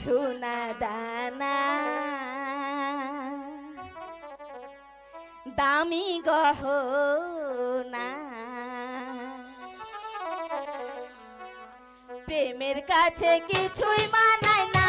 সোনা দানা। দামি গহনা। প্রেমের কাছে কিছুই মানায় না।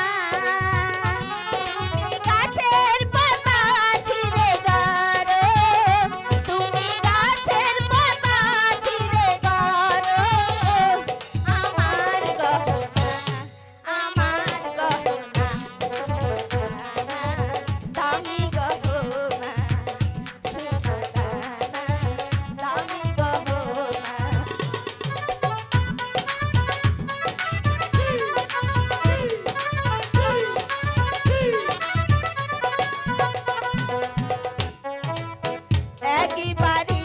party.